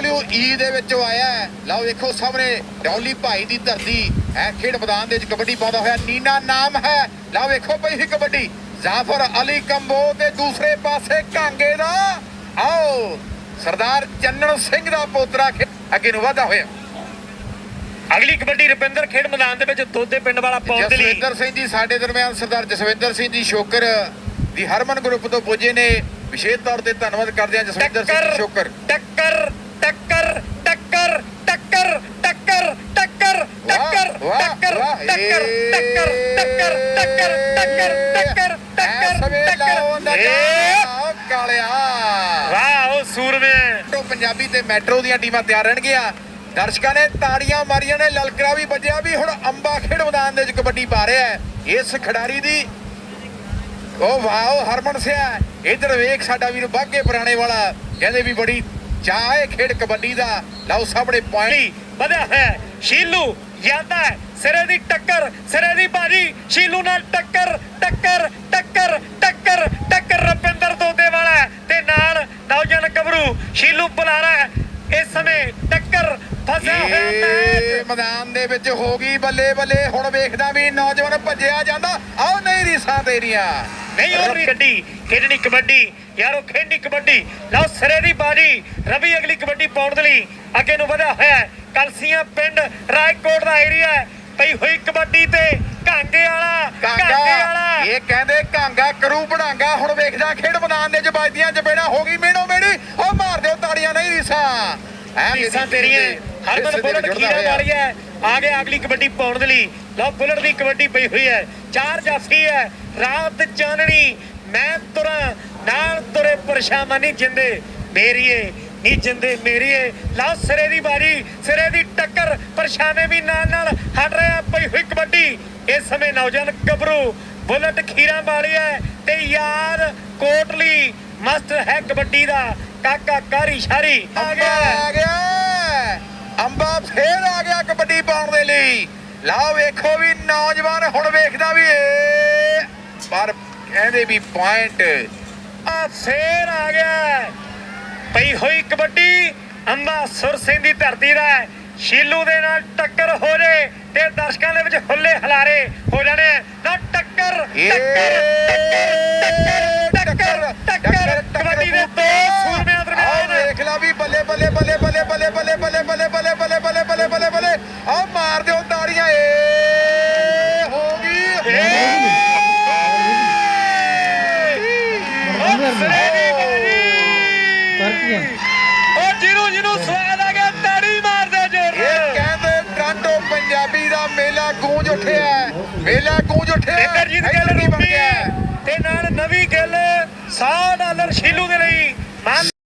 WWE ਦੇ ਵਿੱਚੋਂ ਆਇਆ ਹੈ। ਲਓ ਵੇਖੋ ਸਾਹਮਣੇ ਡੌਲੀ ਭਾਈ ਦੀ ਧਰਤੀ ਹੈ ਖੇਡ ਮੈਦਾਨ ਦੇ ਵਿੱਚ ਕਬੱਡੀ ਪਾਉਂਦਾ ਹੋਇਆ ਨੀਨਾ ਨਾਮ ਹੈ। ਲਓ ਵੇਖੋ ਪਈ ਹੀ ਕਬੱਡੀ। ਜ਼ਾਫਰ ਅਲੀ ਕੰਬੋ ਤੇ ਦੂਸਰੇ ਪਾਸੇ ਕਾਂਗੇ ਦਾ। ਆਓ ਸਰਦਾਰ ਚੰਨਣ ਸਿੰਘ ਦਾ ਪੋਤਰਾ ਅੱਗੇ ਨੂੰ ਵਧਦਾ ਹੋਇਆ। ਅਗਲੀ ਕਬੱਡੀ ਰੁਪਿੰਦਰ ਖੇਡ ਮੈਦਾਨ ਦੇ ਵਿੱਚ ਦੋਦੇ ਪਿੰਡ ਵਾਲਾ ਪਹੁੰਚ ਲਈ। ਜਸਵਿੰਦਰ ਸਿੰਘ ਜੀ ਸਾਡੇ ਦਰਮਿਆਨ ਸਰਦਾਰ ਜਸਵਿੰਦਰ ਸਿੰਘ ਜੀ ਸ਼ੋਕਰ ਦੀ ਹਰਮਨ ਗਰੁੱਪ ਤੋਂ ਪੁੱਜੇ ਨੇ। ਵਿਸ਼ੇਸ਼ ਤੌਰ ਤੇ ਧੰਨਵਾਦ ਕਰਦੇ ਹਾਂ ਜਸਵਿੰਦਰ ਸਿੰਘ ਸ਼ੋਕਰ। ਟੱਕਰ ਟੱਕਰ ਟੱਕਰ ਟੱਕਰ ਟੱਕਰ ਟੱਕਰ ਵਾਹ, ਟੱਕਰ ਟੱਕਰ ਟੱਕਰ ਟੱਕਰ ਟੱਕਰ ਟੱਕਰ ਟੱਕਰ ਟੱਕਰ। ਕਾਲਿਆ। ਵਾਹ ਉਹ ਸੂਰਮੇ। ਤੋਂ ਪੰਜਾਬੀ ਤੇ ਮੈਟਰੋ ਦੀਆਂ ਟੀਮਾਂ ਤਿਆਰ ਰਹਿਣਗੀਆਂ। ਦਰਸ਼ਕਾਂ ਨੇ ਤਾੜੀਆਂ ਮਾਰੀਆਂ ਨੇ ਲਲਕਰਾ ਵੀ ਵੱਜਿਆ ਵੀ ਹੁਣ ਅੰਬਾ ਖੇਡ ਮੈਦਾਨ ਦੇ ਵਿੱਚ ਕਬੱਡੀ ਪਾ ਰਿਹਾ ਹੈ। ਇਸ ਖਿਡਾਰੀ ਦੀ ਉਹ ਵਾਓ ਹਰਮਨ ਸਿਆ ਇਧਰ ਵੇਖ ਸਾਡਾ ਵੀਰ ਬਾਗੇ ਪੁਰਾਣੇ ਵਾਲਾ ਕਹਿੰਦੇ ਵੀ ਬੜੀ ਚਾਹ ਹੈ ਖੇਡ ਕਬੱਡੀ ਦਾ। ਲਓ ਸਾਹਮਣੇ ਪੁਆਇੰਟ ਪਾਣੀ ਵਧਿਆ ਹੈ। ਸ਼ੀਲੂ ਜਾਂਦਾ ਹੈ। ਸਿਰੇ ਦੀ ਟੱਕਰ ਸਿਰੇ ਦੀ ਬਾਜੀ ਸ਼ੀਲੂ ਨਾਲ ਟੱਕਰ ਟੱਕਰ ਟੱਕਰ ਟੱਕਰ ਟੱਕਰ ਰੁਪਿੰਦਰ ਦੋਦੇ ਵਾਲਾ ਤੇ ਨਾਲ ਨੌਜਵਾਨ ਗੱਭਰੂ ਸ਼ੀਲੂ ਬੁਲਾਰਾ ਇਸ ਸਮੇਂ ਟੱਕਰ ਫਸਿਆ ਹੋਇਆ ਮੈਚ। ਮੈਦਾਨ ਦੇ ਵਿੱਚ ਹੋ ਗਈ ਬੱਲੇ ਬੱਲੇ ਹੁਣ ਵੇਖਦਾ ਵੀ ਨੌਜਵਾਨ ਭੱਜਿਆ ਜਾਂਦਾ। ਆਓ ਨਹੀਂ ਰੀਸਾਂ ਤੇਰੀਆਂ। ਨਹੀਂ ਉਹ ਕੱਢੀ ਖੇਡਣੀ ਕਬੱਡੀ। ਯਾਰੋ ਖੇਡਣੀ ਕਬੱਡੀ। ਲਓ ਸਿਰੇ ਦੀ ਬਾਜੀ। ਰਵੀ ਅਗਲੀ ਕਬੱਡੀ ਪਾਉਣ ਦੇ ਲਈ ਅੱਗੇ ਨੂੰ ਵਧਿਆ ਹੋਇਆ ਹੈ। ਕਲਸੀਆਂ ਪਿੰਡ ਰਾਏਕੋਟ ਦਾ ਏਰੀਆ ਹੈ। ਪਈ ਹੋਈ ਕਬੱਡੀ ਤੇ ਕਾਂਗੇ ਵਾਲਾ ਕਾਂਗਾ ਵਾਲਾ। ਇਹ ਕਹਿੰਦੇ ਕਾਂਗਾ ਕਰੂ ਬੜਾਂਗਾ ਹੁਣ ਵੇਖਦਾ ਖੇਡ ਮੈਦਾਨ ਦੇ ਚ ਵੱਜਦੀਆਂ ਚਪੇੜਾ। ਹੋ ਗਈ ਮੇਨੋ ਮੇੜੀ ਉਹ ਮਾਰ ਦਿਓ ਤਾੜੀਆਂ ਨਹੀਂ ਰੀਸਾਂ। ਐ ਰੀਸਾਂ ਤੇਰੀਆਂ। ਹਰਮਨ ਬੁਲਟ ਖੀਰਾ ਵਾਲੀ ਹੈ। ਆ ਗਿਆ ਅਗਲੀ ਕਬੱਡੀ ਪਾਉਣ ਦੇ ਲਈ। ਲਓ ਬੁਲਟ ਦੀ ਕਬੱਡੀ ਪਈ ਹੋਈ ਹੈ। ਚਾਰ ਜਾਫੀ ਹੈ। ਰਾਤ ਚਾਨਣੀ। ਮੈਂ ਤੁਰਾਂ। ਨਾਲ ਤੁਰੇ ਪਰਛਾਵਾਂ ਨਹੀਂ ਜਿੰਦੇ। ਮੇਰੀਏ ਨੀ ਜਿੰਦੇ ਮੇਰੀਏ ਲਓ ਸਿਰੇ ਦੀ ਬਾਰੀ ਸਿਰੇ ਦੀ ਟੱਕਰ ਪਰਛਾਵੇਂ ਵੀ ਨਾਲ ਨਾਲ ਹਟ ਰਿਹਾ ਪਈ ਹੋਈ ਕਬੱਡੀ। ਇਸ ਸਮੇਂ ਨੌਜਵਾਨ ਗੱਭਰੂ ਬੁਲਟ ਖੀਰਾ ਹੈ ਤੇ ਯਾਰ ਕੋਟਲੀ ਮਾਸਟਰ ਹੈ ਕਬੱਡੀ ਦਾ। ਕਾਕਾ ਕਾਰੀ ਸ਼ਾਰੀ ਆ ਗਿਆ। ਆ ਗਿਆ। ਅੰਬਾ ਫੇਰ ਆ ਗਿਆ ਕਬੱਡੀ ਪਾਉਣ ਦੇ ਲਈ। ਲਓ ਵੇਖੋ ਵੀ ਨੌਜਵਾਨ ਹੁਣ ਵੇਖਦਾ ਵੀ ਏ। ਪਰ ਕਹਿੰਦੇ ਵੀ ਪੁਆਇੰਟ ਆ ਫੇਰ ਆ ਗਿਆ। ਪਈ ਹੋਈ ਕਬੱਡੀ ਅੰਮਾ ਸੁਰ ਸਿੰਘ ਦੀ ਧਰਤੀ ਦਾ ਸ਼ੀਲੂ ਦੇ ਨਾਲ ਟੱਕਰ ਹੋ ਜੇ ਤੇ ਦਰਸ਼ਕਾਂ ਦੇ ਵਿੱਚ ਹੁੱਲੇ ਹਲਾਰੇ ਹੋ ਜਾਣੇ ਨਾ ਟੱਕਰ ਟੱਕਰ ਟੱਕਰ। ਉਹ ਜਿਹਨੂੰ ਜਿਹਨੂੰ ਸਵਾਦ ਆ ਗਿਆ ਤਾੜੀ ਮਾਰਦੇ ਜੋਰ ਇਹ ਕਹਿੰਦੇ ਟ੍ਰਾਂਟੋ ਪੰਜਾਬੀ ਦਾ ਮੇਲਾ ਗੂੰਜ ਉੱਠਿਆ। ਮੇਲਾ ਗੂੰਜ ਉੱਠਿਆ। ਇੰਦਰਜੀਤ ਗਿੱਲ ਰੂਪੀ? ਤੇ ਨਾਲ ਨਵੀਂ ਗਿੱਲ 100 ਡਾਲਰ ਸ਼ੀਲੂ ਦੇ ਲਈ